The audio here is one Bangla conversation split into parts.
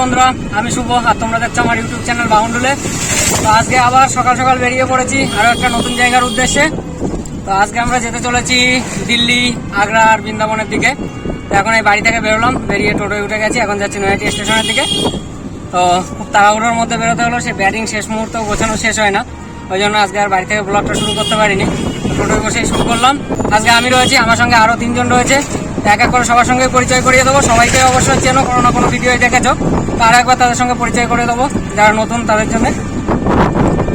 বন্ধুরা, আমি শুভ আর তোমরা দেখছ আমার ইউটিউব চ্যানেল বাউন্ডুলে। তো আজকে আবার সকাল সকাল বেরিয়ে পড়েছি আরও একটা নতুন জায়গার উদ্দেশ্যে। তো আজকে আমরা যেতে চলেছি দিল্লি, আগ্রা আর বৃন্দাবনের দিকে। তো এখন এই বাড়ি থেকে বেরোলাম, বেরিয়ে টোটোয় উঠে গেছি, এখন যাচ্ছি নয়াটি স্টেশনের দিকে। তো খুব তাড়াহুড়োর মধ্যে বেরোতে হলো, সে ব্যাটিং শেষ মুহূর্তেও গোছানো শেষ হয় না। ওই জন্য আজকে আর বাড়ি থেকে ব্লগটা শুরু করতে পারিনি। টোটোয় বসেই শুরু করলাম। আজকে আমি রয়েছি, আমার সঙ্গে আরও তিনজন রয়েছে। এক এক করে সবার সঙ্গে পরিচয় করিয়ে দেবো। সবাইকে অবশ্যই চেনো, কোনো না কোনো ভিডিও দেখেছ। আর একবার তাদের সঙ্গে পরিচয় করে দেবো, যারা নতুন তাদের জন্য।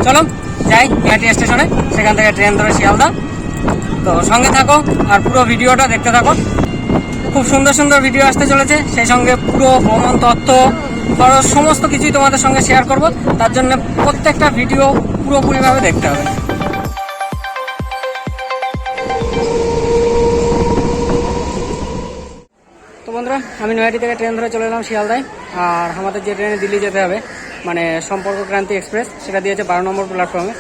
চলো, যাই ইয়াটি স্টেশনে। সেখান থেকে ট্রেন ধরে শিয়ালদা। তো সঙ্গে থাকো আর পুরো ভিডিওটা দেখতে থাকো। খুব সুন্দর সুন্দর ভিডিও আসতে চলেছে, সেই সঙ্গে পুরো ভ্রমণ তথ্য খরচ সমস্ত কিছুই তোমাদের সঙ্গে শেয়ার করব। তার জন্য প্রত্যেকটা ভিডিও পুরোপুরিভাবে দেখতে হবে। তো বন্ধুরা, আমি নয়াটি থেকে ট্রেন ধরে চলে এলাম শিয়ালদায়, আর আমাদের যে ট্রেনে দিল্লি যেতে হবে মানে সম্পর্ক ক্রান্তি এক্সপ্রেস, সেটা দিয়েছে বারো নম্বর প্ল্যাটফর্মে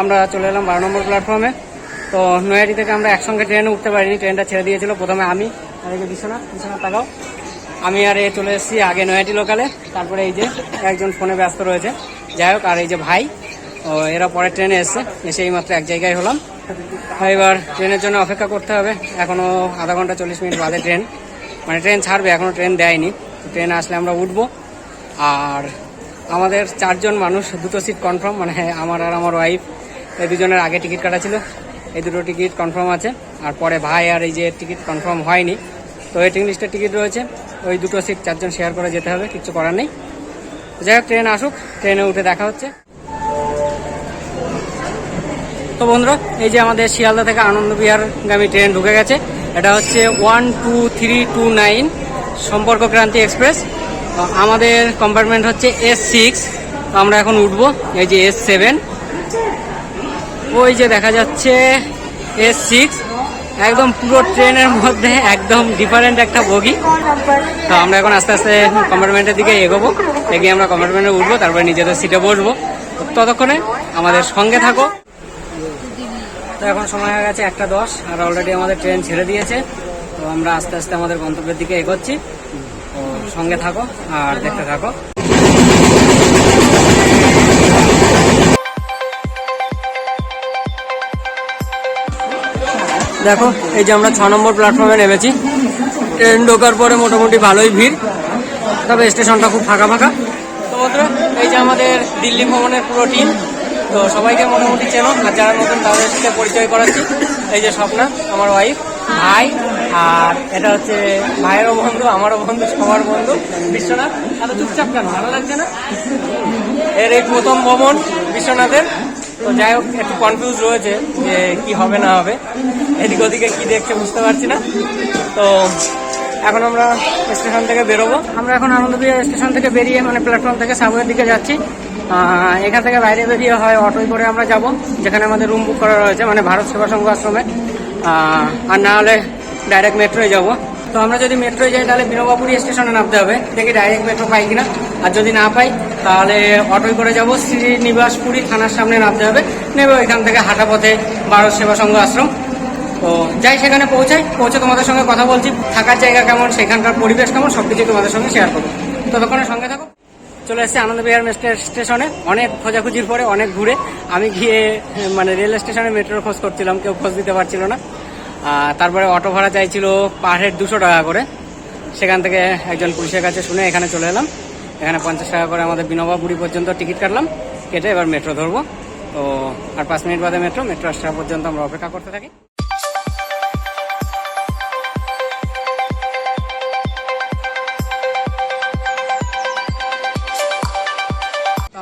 আমরা চলে এলাম বারো নম্বর প্ল্যাটফর্মে তো নয়াটি থেকে আমরা একসঙ্গে ট্রেনে উঠতে পারিনি, ট্রেনটা ছেড়ে দিয়েছিল। প্রথমে আমি, আর এই বিছানা বিছানা তাকাও। আমি আর এ চলে এসেছি আগে নয়াটি লোকালে তারপরে এই যে একজন ফোনে ব্যস্ত রয়েছে। যাই হোক, আর এই যে ভাই, ও এরা পরে ট্রেনে এসছে, এসে এই মাত্র এক জায়গায় হলাম। এবার ট্রেনের জন্য অপেক্ষা করতে হবে। এখনও আধা ঘণ্টা চল্লিশ মিনিট বাদে ট্রেন। মানে ট্রেন ছাড়বে এখনও ট্রেন দেয়নি। ট্রেন আসলে আমরা উঠবো। আর আমাদের চারজন মানুষ, দুটো সিট কনফার্ম মানে আমার আর আমার ওয়াইফ এই দুজনের আগে টিকিট কাটা ছিল। এই দুটো টিকিট কনফার্ম আছে। আর পরে ভাই আর এই যে টিকিট কনফার্ম হয়নি, তো ওয়েটিং লিস্টের টিকিট রয়েছে। ওই দুটো সিট চারজন শেয়ার করে যেতে হবে, কিছু করার নেই। যাই হোক ট্রেন আসুক ট্রেনে উঠে দেখা হচ্ছে। তো বন্ধুরা, এই যে আমাদের শিয়ালদা থেকে আনন্দবিহারগামী ট্রেন ঢুকে গেছে। এটা হচ্ছে one two three two nine Sampark Kranti express আমাদের কম্পার্টমেন্ট হচ্ছে এস সিক্স আমরা এখন উঠবো, এই যে এস সেভেন ওই যে দেখা যাচ্ছে এস সিক্স একদম পুরো ট্রেনের মধ্যে একদম ডিফারেন্ট একটা বগি। তো আমরা এখন আস্তে আস্তে কম্পার্টমেন্টের দিকে এগোবো, এগিয়ে আমরা কম্পার্টমেন্টে উঠবো, তারপরে নিজেদের সিটে বসবো। ততক্ষণে আমাদের সঙ্গে থাকো। তো এখন সময় হয়ে গেছে একটা দশ, আর অলরেডি আমাদের ট্রেন ছেড়ে দিয়েছে। তো আমরা আস্তে আস্তে আমাদের গন্তব্যের দিকে এগোচ্ছি। তো সঙ্গে থাকো আর দেখতে থাকো। দেখো, এই যে আমরা ছ নম্বর প্ল্যাটফর্মে নেমেছি। ট্রেন ঢোকার পরে মোটামুটি ভালোই ভিড়। তবে স্টেশনটা খুব ফাঁকা ফাঁকা। তো বন্ধুরা, এই যে আমাদের দিল্লি ভ্রমণের পুরো টিম তো সবাইকে মোটামুটি চেনো। আর যারা নতুন, তাদের সাথে পরিচয় করাচ্ছি। এই যে স্বপ্না, আমার ওয়াইফ ভাই, আর এটা হচ্ছে ভাইয়েরও বন্ধু, আমারও বন্ধু, সবার বন্ধু, বিশ্বনাথ। এত চুপচাপ কেন? ভালো লাগছে না? এর এই প্রথম ভ্রমণ বিশ্বনাথের। তো যাই হোক, একটু কনফিউজ রয়েছে যে কি হবে না হবে। এদিক ওদিকে কি দেখছে বুঝতে পারছি না। তো এখন আমরা স্টেশন থেকে বেরোবো। আমরা এখন আনন্দবিহার স্টেশন থেকে বেরিয়ে মানে প্ল্যাটফর্ম থেকে সাবওয়ের দিকে যাচ্ছি। এখান থেকে বাইরে বেরিয়ে হয় অটোয় করে আমরা যাব, যেখানে আমাদের রুম বুক করা রয়েছে মানে ভারত সেবা সংঘ আশ্রমে। আর না হলে ডাইরেক্ট মেট্রোয় যাব। তো আমরা যদি মেট্রোয় যাই, তাহলে বিনোবাপুরি স্টেশনে নামতে হবে। দেখি ডাইরেক্ট মেট্রো পাই কিনা। আর যদি না পাই, তাহলে অটোয় করে যাব শ্রীনিবাসপুরি থানার সামনে নামতে হবে। নেবে এখান থেকে হাঁটা পথে ভারত সেবা সংঘ আশ্রম। তো যাই সেখানে পৌঁছাই পৌঁছে তোমাদের সঙ্গে কথা বলছি, থাকার জায়গা কেমন, সেখানকার পরিবেশ কেমন সব কিছু তোমাদের সঙ্গে শেয়ার করব। ততক্ষণে সঙ্গে থাকো। চলে এসেছি আনন্দবিহার স্টেশনে। অনেক খোঁজাখুঁজির পরে অনেক ঘুরে আমি গিয়ে মানে রেল স্টেশনে মেট্রোর খোঁজ করছিলাম, কেউ খোঁজ দিতে পারছিল না। তারপরে অটো ভাড়া চাইছিল পার হেড দুশো টাকা করে। সেখান থেকে একজন পুলিশের কাছে শুনে এখানে চলে এলাম। এখানে পঞ্চাশ টাকা করে আমাদের বিনোবাপুরি পর্যন্ত টিকিট কাটলাম, কেটে এবার মেট্রো ধরবো। তো আর পাঁচ মিনিট বাদে মেট্রো মেট্রো আসা পর্যন্ত আমরা অপেক্ষা করতে থাকি।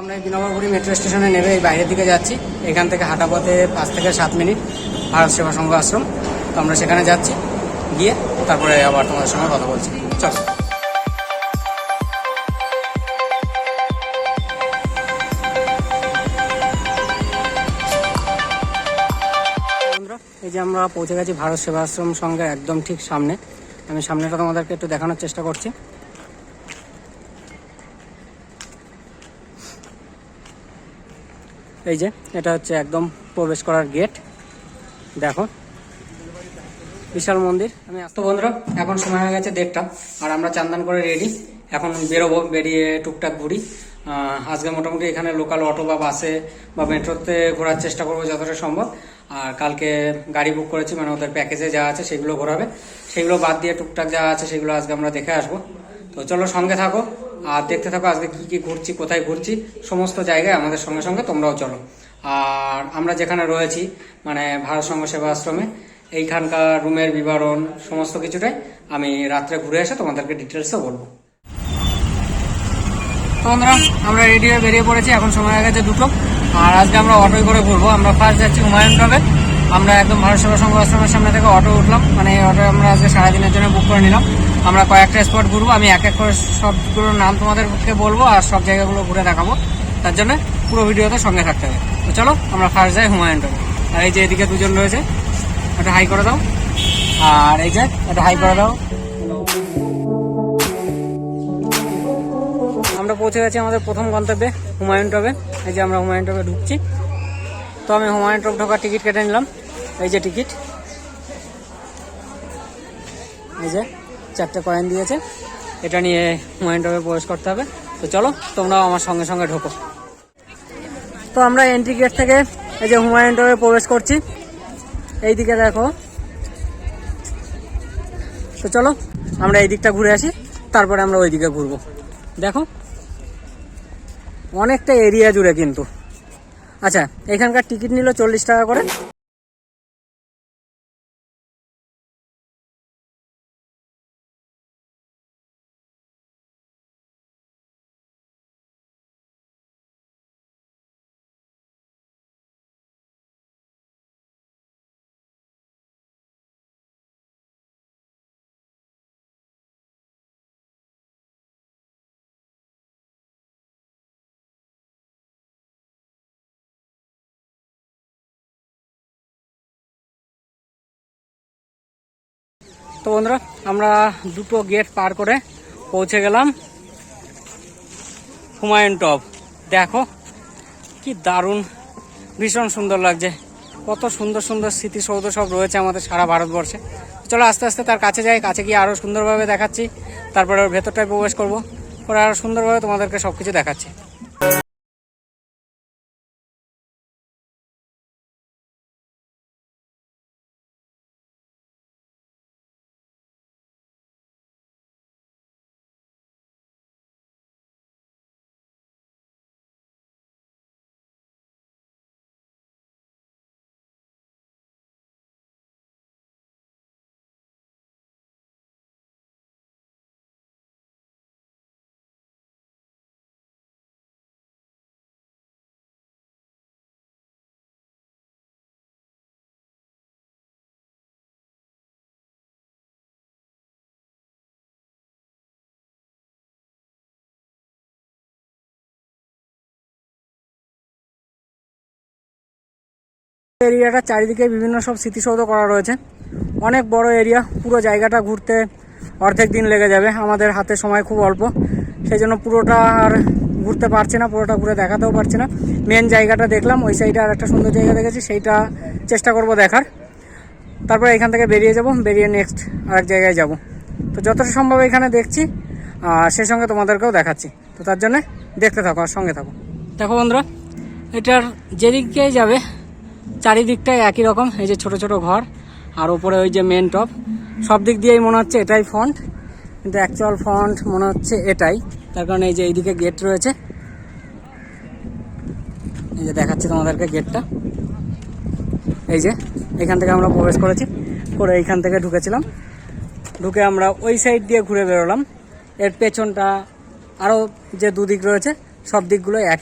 আমরা এই মেট্রো স্টেশনে নেবে এই বাইরের দিকে যাচ্ছি। এখান থেকে হাঁটা পথে পাঁচ থেকে সাত মিনিট ভারত সেবা সংঘ আশ্রম। তো আমরা সেখানে যাচ্ছি, গিয়ে তারপরে আবার তোমাদের সঙ্গে কথা বলছি। চল। এই যে আমরা পৌঁছে গেছি ভারত সেবাশ্রম সঙ্গে একদম ঠিক সামনে। আমি সামনেটা তোমাদেরকে একটু দেখানোর চেষ্টা করছি। এই যে, এটা হচ্ছে একদম প্রবেশ করার গেট। দেখো। বিশাল মন্দির। আমি আসতো বন্ধুরা এখন সময় হয়ে গেছে দেড়টা। আর আমরা চান্দান করে রেডি এখন বেরোবো, বেরিয়ে টুকটাক ঘুরি। আজকে মোটামুটি এখানে লোকাল অটো বা বাসে বা মেট্রোতে ঘোরার চেষ্টা করব যতটা সম্ভব। আর কালকে গাড়ি বুক করেছি মানে ওদের প্যাকেজে যা আছে সেগুলো ঘোরাবে। সেগুলো বাদ দিয়ে টুকটাক যা আছে সেগুলো আজকে আমরা দেখে আসব। তো চলো সঙ্গে থাকো আর দেখতে থাকো আজকে কি কি ঘুরছি, কোথায় ঘুরছি, সমস্ত জায়গায় আমাদের সঙ্গে সঙ্গে তোমরাও চলো। আর আমরা যেখানে রয়েছি মানে ভারত সংঘ সেবা আশ্রমে এইখানকার রুমের বিবরণ, সমস্ত কিছুটাই আমি রাত্রে ঘুরে এসে তোমাদেরকে ডিটেলসে বলব। তো আমরা রেডি হয়ে বেরিয়ে পড়েছি, এখন সময় হয়ে গেছে দুটো। আর আজকে আমরা অটোয় করে ঘুরবো। আমরা ফার্স্ট যাচ্ছি হুমায়ুন টবে আমরা একদম ভারত সেবা সংঘ আশ্রমের সামনে থেকে অটো উঠলাম। মানে অটো আমরা আজকে সারাদিনের জন্য বুক করে নিলাম। আমরা কয়েকটা স্পট ঘুরবো। আমি এক এক করে সবগুলোর নাম তোমাদেরকে বলব আর সব জায়গাগুলো ঘুরে দেখাবো। তার জন্য পুরো ভিডিওতে সঙ্গে থাকতে হবে। তো চলো, আমরা ফার্স্ট যাই হুমায়ুন টবে আর এই যে এদিকে দুজন রয়েছে একটা হাই করে দাও। আর এই যে একটা হাই করে দাও। আমরা পৌঁছে গেছি আমাদের প্রথম গন্তব্যে। হুমায়ুন টবে এই যে আমরা হুমায়ুন টবে ঢুকছি। তো আমি হুমায়ুন টব ঢোকার টিকিট কেটে নিলাম। এই যে টিকিট। এই যে চারটে কয়েন দিয়েছে। এটা নিয়ে হুমায়ুন টবে প্রবেশ করতে হবে। তো চলো, তোমরাও আমার সঙ্গে সঙ্গে ঢোকো। তো আমরা এন্ট্রি গেট থেকে এই যে হুমায়ুন টবে প্রবেশ করছি। এই দিকে দেখো। তো চলো, আমরা এই দিকটা ঘুরে আসি। তারপরে আমরা ওই দিকে ঘুরবো। দেখো অনেকটা এরিয়া জুড়ে কিন্তু। আচ্ছা এখানকার টিকিট নিল চল্লিশ টাকা করে। তো বন্ধুরা, আমরা দুটো গেট পার করে পৌঁছে গেলাম হুমায়ুন টপ। দেখো, কি দারুণ, ভীষণ সুন্দর লাগছে। কত সুন্দর সুন্দর স্মৃতিসৌধ সব রয়েছে আমাদের সারা ভারতবর্ষে। চলো আস্তে আস্তে তার কাছে যাই, কাছে গিয়ে আরও সুন্দরভাবে দেখাচ্ছি। তারপরে ওর ভেতরটায় প্রবেশ করব। করে আরও সুন্দরভাবে তোমাদেরকে সব কিছু দেখাচ্ছি। এরিয়াটা চারিদিকে বিভিন্ন সব স্মৃতিসৌধ করা রয়েছে। অনেক বড় এরিয়া, পুরো জায়গাটা ঘুরতে অর্ধেক দিন লেগে যাবে। আমাদের হাতে সময় খুব অল্প। সেই জন্য পুরোটা আর ঘুরতে পারছি না, পুরোটা ঘুরে দেখাতেও পারছি না। মেন জায়গাটা দেখলাম, ওই সাইডে আর একটা সুন্দর জায়গা দেখেছি, সেইটা চেষ্টা করব দেখার। তারপরে এখান থেকে বেরিয়ে যাব, বেরিয়ে নেক্সট আরেক জায়গায় যাব। তো যতটা সম্ভব এখানে দেখছি, আর সেই সঙ্গে তোমাদেরকেও দেখাচ্ছি। তো তার জন্য দেখতে থাকো আর সঙ্গে থাকো। দেখো বন্ধুরা, এটার যেদিকেই যাবে চারিদিকটাই একই রকম, এই যে ছোট ছোট ঘর, আর ওপরে ওই যে মেন টপ সব দিক দিয়েই মনে হচ্ছে এটাই ফন্ট কিন্তু অ্যাকচুয়াল ফন্ট মনে হচ্ছে এটাই। তার কারণে এই যে এইদিকে গেট রয়েছে। এই যে দেখাচ্ছি তোমাদেরকে গেটটা এই যে, এখান থেকে আমরা প্রবেশ করেছি, করে এইখান থেকে ঢুকেছিলাম। ঢুকে আমরা ওই সাইড দিয়ে ঘুরে বেরোলাম। এর পেছনটা আরও যে দুদিক রয়েছে, সব দিকগুলো এক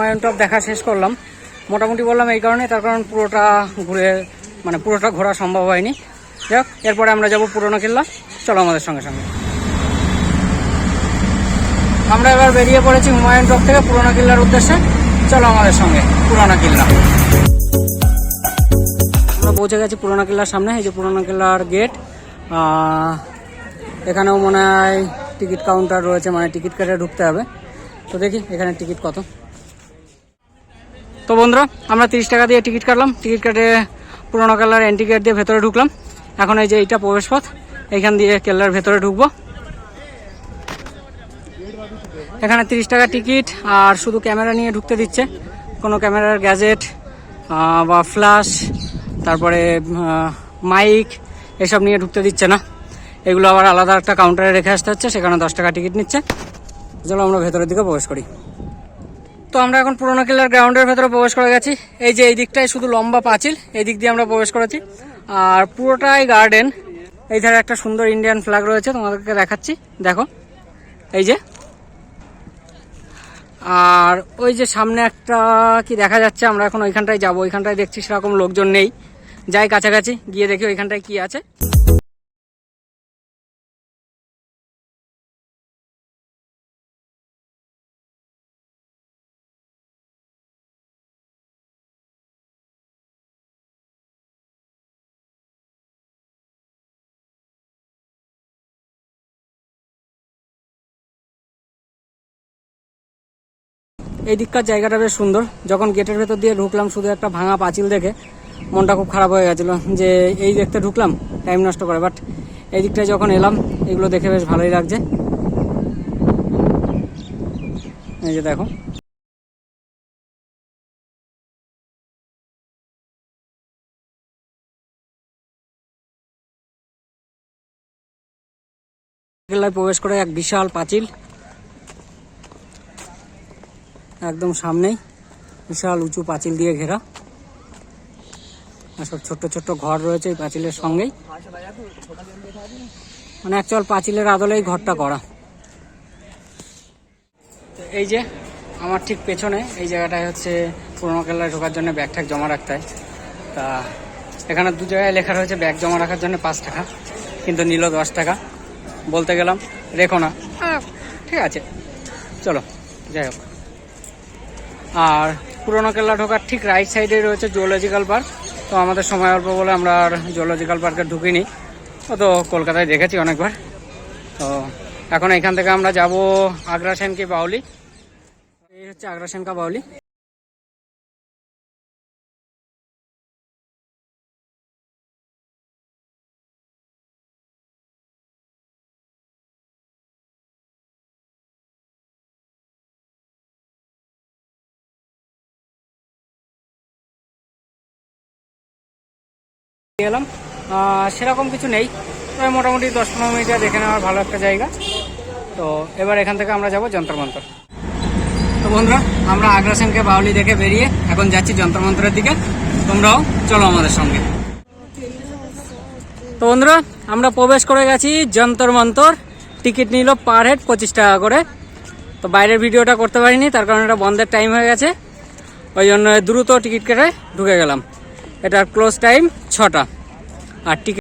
হুমায়ুন টপ দেখা শেষ করলাম। মোটামুটি বললাম এই কারণে, তার কারণ পুরোটা ঘুরে মানে পুরোটা ঘোরা সম্ভব হয়নি। যাই হোক এরপরে আমরা যাব পুরোনো কিল্লা। চলো আমাদের সঙ্গে সঙ্গে। আমরা এবার বেরিয়ে পড়েছি হুমায়ুন টপ থেকে পুরোনো কিল্লার উদ্দেশ্যে। চলো আমাদের সঙ্গে, পুরোনো কিল্লা। আমরা পৌঁছে গেছি পুরোনো কিল্লার সামনে, এই যে পুরোনো কিল্লার গেট এখানেও মনে হয় টিকিট কাউন্টার রয়েছে মানে টিকিট কেটে ঢুকতে হবে। তো দেখি, এখানে টিকিট কত? তো বন্ধুরা, আমরা তিরিশ টাকা দিয়ে টিকিট কাটলাম। টিকিট কেটে পুরোনো কেল্লার এন্ট্রি গেট দিয়ে ভেতরে ঢুকলাম। এখন এই যে এইটা প্রবেশপথ, এইখান দিয়ে কেল্লার ভেতরে ঢুকবো। এখানে তিরিশ টাকা টিকিট, আর শুধু ক্যামেরা নিয়ে ঢুকতে দিচ্ছে। কোনো ক্যামেরার গ্যাজেট বা ফ্ল্যাশ তারপরে মাইক, এসব নিয়ে ঢুকতে দিচ্ছে না। এগুলো আবার আলাদা একটা কাউন্টারে রেখে আসতে হচ্ছে, সেখানে দশ টাকা টিকিট নিচ্ছে। চলো আমরা ভেতরের দিকে প্রবেশ করি। তো আমরা এখন পুরোনো কিল্লার গ্রাউন্ডের ভেতরে প্রবেশ করে গেছি। এই যে এই দিকটাই শুধু লম্বা পাঁচিল, এই দিক দিয়ে আমরা প্রবেশ করেছি। আর পুরোটাই গার্ডেন এই ধারে একটা সুন্দর ইন্ডিয়ান ফ্ল্যাগ রয়েছে, তোমাদেরকে দেখাচ্ছি। দেখো, এই যে। আর ওই যে সামনে একটা কি দেখা যাচ্ছে, আমরা এখন ওইখানটায় যাব। ওইখানটায় দেখছি সেরকম লোকজন নেই। যাই কাছাকাছি, গিয়ে দেখি ওইখানটায় কি আছে। এই দিককার জায়গাটা বেশ সুন্দর। যখন গেটের ভেতর দিয়ে ঢুকলাম, শুধু একটা ভাঙা পাঁচিল দেখে মনটা খুব খারাপ হয়ে গেছিল যে এই দেখতে ঢুকলাম টাইম নষ্ট করে। বাট এই দিকটায় যখন এলাম, এগুলো দেখে বেশ ভালোই লাগছে। এই যে দেখো। প্রবেশ করে এক বিশাল পাঁচিল। একদম সামনেই। বিশাল উঁচু পাঁচিল দিয়ে ঘেরা। সব ছোট্ট ছোট্ট ঘর রয়েছে এই পাঁচিলের সঙ্গেই। মানে অ্যাকচুয়াল পাঁচিলের আদলেই ঘরটা করা তো এই যে, আমার ঠিক পেছনে এই জায়গাটায় হচ্ছে পুরোনো কেল্লায় ঢোকার জন্য ব্যাগ ট্যাগ জমা রাখতে হয়। তা এখানে দু জায়গায় লেখা রয়েছে ব্যাগ জমা রাখার জন্য পাঁচ টাকা, কিন্তু নিল দশ টাকা। বলতে গেলাম, রেখো না। ঠিক আছে, চলো, যাই হোক। আর পুরোনো কেল্লা ঢোকার ঠিক রাইট সাইডে রয়েছে জুওলজিক্যাল পার্ক তো আমাদের সময় অল্প বলে আমরা আর জুওলজিক্যাল পার্কে ঢুকিনি। তো কলকাতায় দেখেছি অনেকবার। তো এখন এখান থেকে আমরা যাব আগ্রা সেনকি বাউলি। এই হচ্ছে আগ্রা সেনকা বাউলি। আহ, সেরকম কিছু নেই। তবে মোটামুটি দশ পনেরো মিনিটে দেখে নেওয়ার ভালো একটা জায়গা। তো এবার এখান থেকে আমরা যাব যন্ত্র মন্ত্র। তো বন্ধুরা আমরা আগ্রা সেনকে বাউলি দেখে বেরিয়ে এখন যাচ্ছি যন্ত্র মন্ত্রের দিকে। তোমরাও চলো আমাদের সঙ্গে। তো বন্ধুরা আমরা প্রবেশ করে গেছি যন্তর মন্তর। টিকিট নিল পার হেড পঁচিশ টাকা করে। তো বাইরের ভিডিওটা করতে পারিনি তার কারণে এটা বন্ধের টাইম হয়ে গেছে। ওই জন্য দ্রুত টিকিট কেটে ঢুকে গেলাম। এটার ক্লোজ টাইম ছটা। আর টিকিট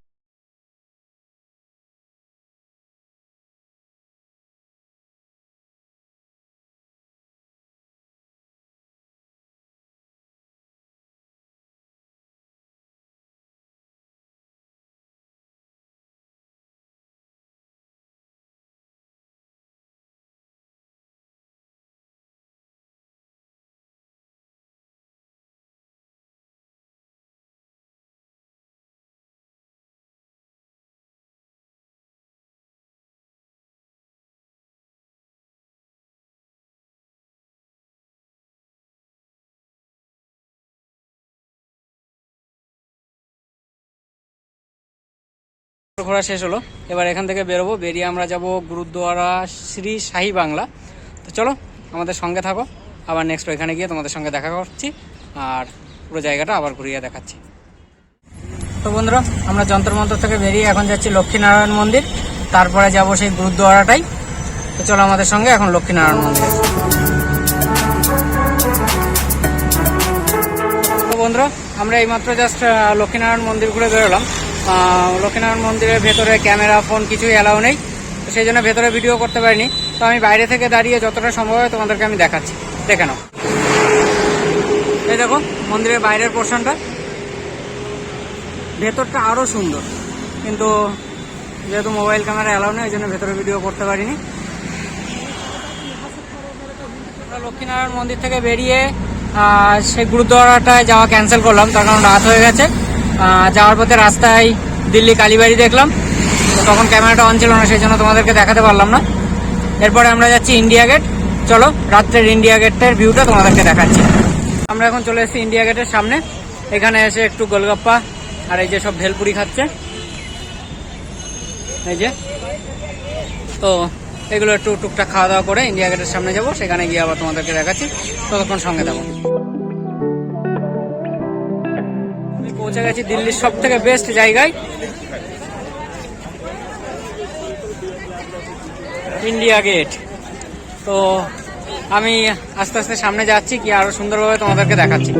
ঘোরা শেষ হলো। এবার এখান থেকে বেরোবো। বেরিয়ে আমরা যাব গুরুদ্বারা শ্রী শাহী বাংলা। তো চলো, আমাদের সঙ্গে থাকো। আবার নেক্সট ওইখানে গিয়ে তোমাদের সঙ্গে দেখা করছি আর পুরো জায়গাটা আবার ঘুরিয়ে দেখাচ্ছি। তো বন্ধুরা, আমরা যন্ত্র মন্ত্র থেকে বেরিয়ে এখন যাচ্ছি লক্ষ্মীনারায়ণ মন্দির। তারপরে যাব সেই গুরুদ্বারাটাই। তো চলো, আমাদের সঙ্গে এখন লক্ষ্মীনারায়ণ মন্দিরে। বন্ধুরা, আমরা এইমাত্র জাস্ট লক্ষ্মীনারায়ণ মন্দির ঘুরে বেরোলাম। লক্ষ্মীনারায়ণ মন্দিরের ভেতরে ক্যামেরা ফোন কিছুই অ্যালাউ নেই। সেই জন্য ভেতরে ভিডিও করতে পারিনি। তো আমি বাইরে থেকে দাঁড়িয়ে যতটা সম্ভব হয় তোমাদেরকে আমি দেখাচ্ছি। দেখে নাও। এই দেখো, মন্দিরের বাইরের পোর্শনটা ভেতরটা আরও সুন্দর। কিন্তু যেহেতু মোবাইল ক্যামেরা অ্যালাউ নেই, ওই জন্য ভেতরে ভিডিও করতে পারিনি। লক্ষ্মীনারায়ণ মন্দির থেকে বেরিয়ে সেই গুরুদ্বারাটায় যাওয়া ক্যান্সেল করলাম। তার কারণ রাত হয়ে গেছে। যাওয়ার পথে রাস্তায় দিল্লি কালীবাড়ি দেখলাম। তো তখন ক্যামেরাটা অন ছিল না সেই জন্য তোমাদেরকে দেখাতে পারলাম না। এরপরে আমরা যাচ্ছি ইন্ডিয়া গেট। চলো, রাত্রের ইন্ডিয়া গেটের ভিউটা তোমাদেরকে দেখাচ্ছি। আমরা এখন চলে এসেছি ইন্ডিয়া গেটের সামনে। এখানে এসে একটু গোলগাপ্পা আর এই যে সব ভেলপুরি খাচ্ছে। এই যে। তো এগুলো একটু টুকটাক খাওয়া দাওয়া করে ইন্ডিয়া গেটের সামনে যাব, সেখানে গিয়ে আবার তোমাদেরকে দেখাচ্ছি। ততক্ষণ সঙ্গে দেবো পৌঁছে গেছি দিল্লির সব থেকে বেস্ট জায়গায়। ইন্ডিয়া গেট তো আমি আস্তে আস্তে সামনে যাচ্ছি কি আরও সুন্দরভাবে তোমাদেরকে দেখাচ্ছি।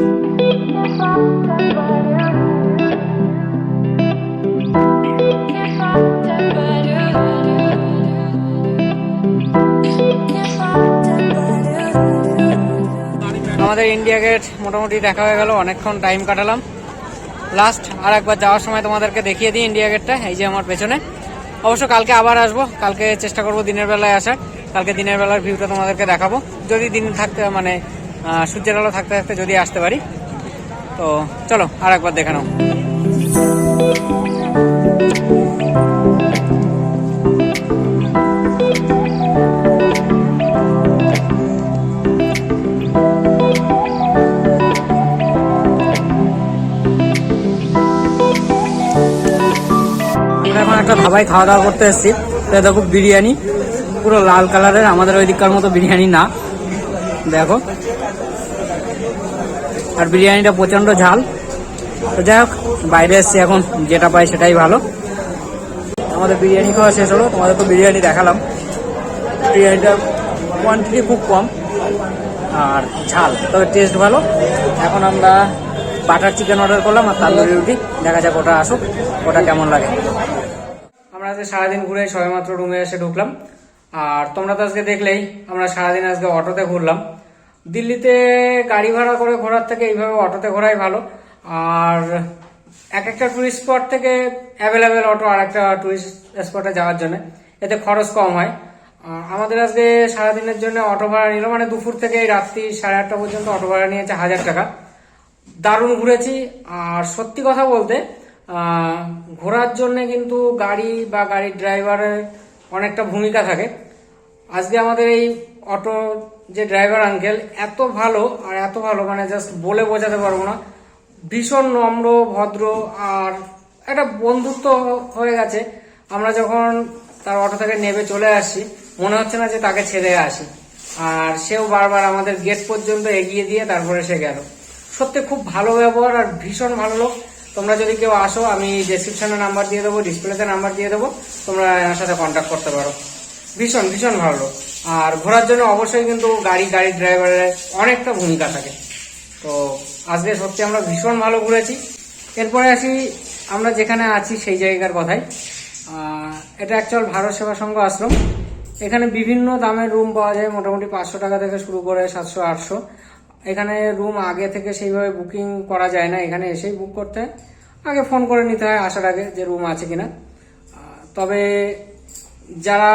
আমাদের ইন্ডিয়া গেট মোটামুটি দেখা হয়ে গেল, অনেকক্ষণ টাইম কাটালাম। লাস্ট আর একবার যাওয়ার সময় তোমাদেরকে দেখিয়ে দিই ইন্ডিয়া গেটটা এই যে আমার পেছনে। অবশ্য কালকে আবার আসব, কালকে চেষ্টা করব দিনের বেলায় আসার। কালকে দিনের বেলার ভিউটা তোমাদেরকে দেখাবো। যদি দিন থাকতে মানে সূর্যের আলো থাকতে থাকতে যদি আসতে পারি। তো চলো আর একবার দেখে একটা ধাবায় খাওয়া দাওয়া করতে এসেছি। তো দেখো বিরিয়ানি। পুরো লাল কালারের, আমাদের ওই দিককার মতো বিরিয়ানি না। দেখো। আর বিরিয়ানিটা প্রচণ্ড ঝাল। তো যাই হোক, বাইরে এসছি এখন, যেটা পাই সেটাই ভালো। আমাদের বিরিয়ানি খাওয়া শেষ হলো তোমাদের তো বিরিয়ানি দেখালাম। বিরিয়ানিটার কোয়ান্টিটি খুব কম, আর ঝাল, তবে টেস্ট ভালো। এখন আমরা বাটার চিকেন অর্ডার করলাম, আর তান্দুরি রুটি। দেখা যাক ওটা আসুক, ওটা কেমন লাগে। আজকে সারাদিন ঘুরে সবেমাত্র রুমে এসে ঢুকলাম। আর তোমরা তো আজকে দেখলেই, আমরা সারাদিন আজকে অটোতে ঘুরলাম। দিল্লিতে গাড়ি ভাড়া করে ঘোরার থেকে এইভাবে অটোতে ঘোরাই ভালো। আর এক একটা টুরিস্ট স্পট থেকে অ্যাভেলেবেল অটো আর একটা টুরিস্ট স্পটে যাওয়ার জন্য। এতে খরচ কম হয়। আমাদের আজকে সারাদিনের জন্য অটো ভাড়া নিল মানে দুপুর থেকে রাত্রি সাড়ে আটটা পর্যন্ত অটো ভাড়া নিয়েছে হাজার টাকা। দারুণ ঘুরেছি। আর সত্যি কথা বলতে ঘোরার জন্য কিন্তু গাড়ি বা গাড়ির ড্রাইভারের অনেকটা ভূমিকা থাকে। আজকে আমাদের এই অটো যে ড্রাইভার আঙ্কেল এত ভালো আর এত ভালো মানে জাস্ট বলে বোঝাতে পারব না, ভীষণ নম্র, ভদ্র আর একটা বন্ধুত্ব হয়ে গেছে। আমরা যখন তার অটো থেকে নেবে চলে আসছি মনে হচ্ছে না যে তাকে ছেড়ে আসি। আর সেও বারবার আমাদের গেট পর্যন্ত এগিয়ে দিয়ে তারপরে সে গেল। সত্যি খুব ভালো ব্যবহার আর ভীষণ ভালো লোক। তোমরা যদি কেউ আসো, আমি ডেসক্রিপশনে নাম্বার দিয়ে দেবো ডিসপ্লেতে নাম্বার দিয়ে দেবো, তোমরা এনার সাথে কন্ট্যাক্ট করতে পারো। ভীষণ ভীষণ ভালো আর ঘোরার জন্য অবশ্যই কিন্তু গাড়ি গাড়ি ড্রাইভারের অনেকটা ভূমিকা থাকে। তো আজকে সত্যি আমরা ভীষণ ভালো ঘুরেছি। এরপরে আসি, আমরা যেখানে আছি সেই জায়গার কথাই। এটা অ্যাকচুয়াল ভারত সেবা সংঘ আশ্রম। এখানে বিভিন্ন দামের রুম পাওয়া যায়, মোটামুটি পাঁচশো টাকা থেকে শুরু করে সাতশো, আটশো। এখানে রুম আগে থেকে সেইভাবে বুকিং করা যায় না, এখানে এসেই বুক করতে। আগে ফোন করে নিতে হয়, আসার আগে যে রুম আছে কিনা। তবে যারা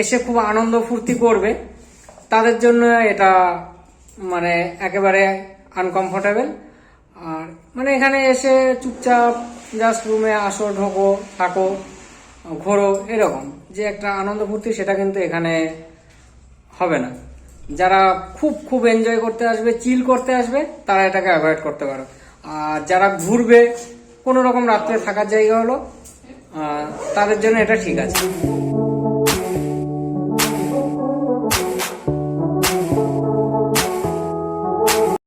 এসে খুব আনন্দ ফুর্তি করবে, তাদের জন্য এটা মানে একেবারে আনকমফোর্টেবল আর মানে এখানে এসে চুপচাপ জাস্ট রুমে আসো, ঢোকো, থাকো, ঘোরো, এরকম। যে একটা আনন্দ ফুর্তি, সেটা কিন্তু এখানে হবে না। যারা খুব খুব এনজয় করতে আসবে চিল করতে আসবে, তারা এটাকে অ্যাভয়েড করতে পারো। আর যারা ঘুরবে, কোনো রকম রাত্রে থাকার জায়গা হলো তাদের জন্য এটা ঠিক আছে।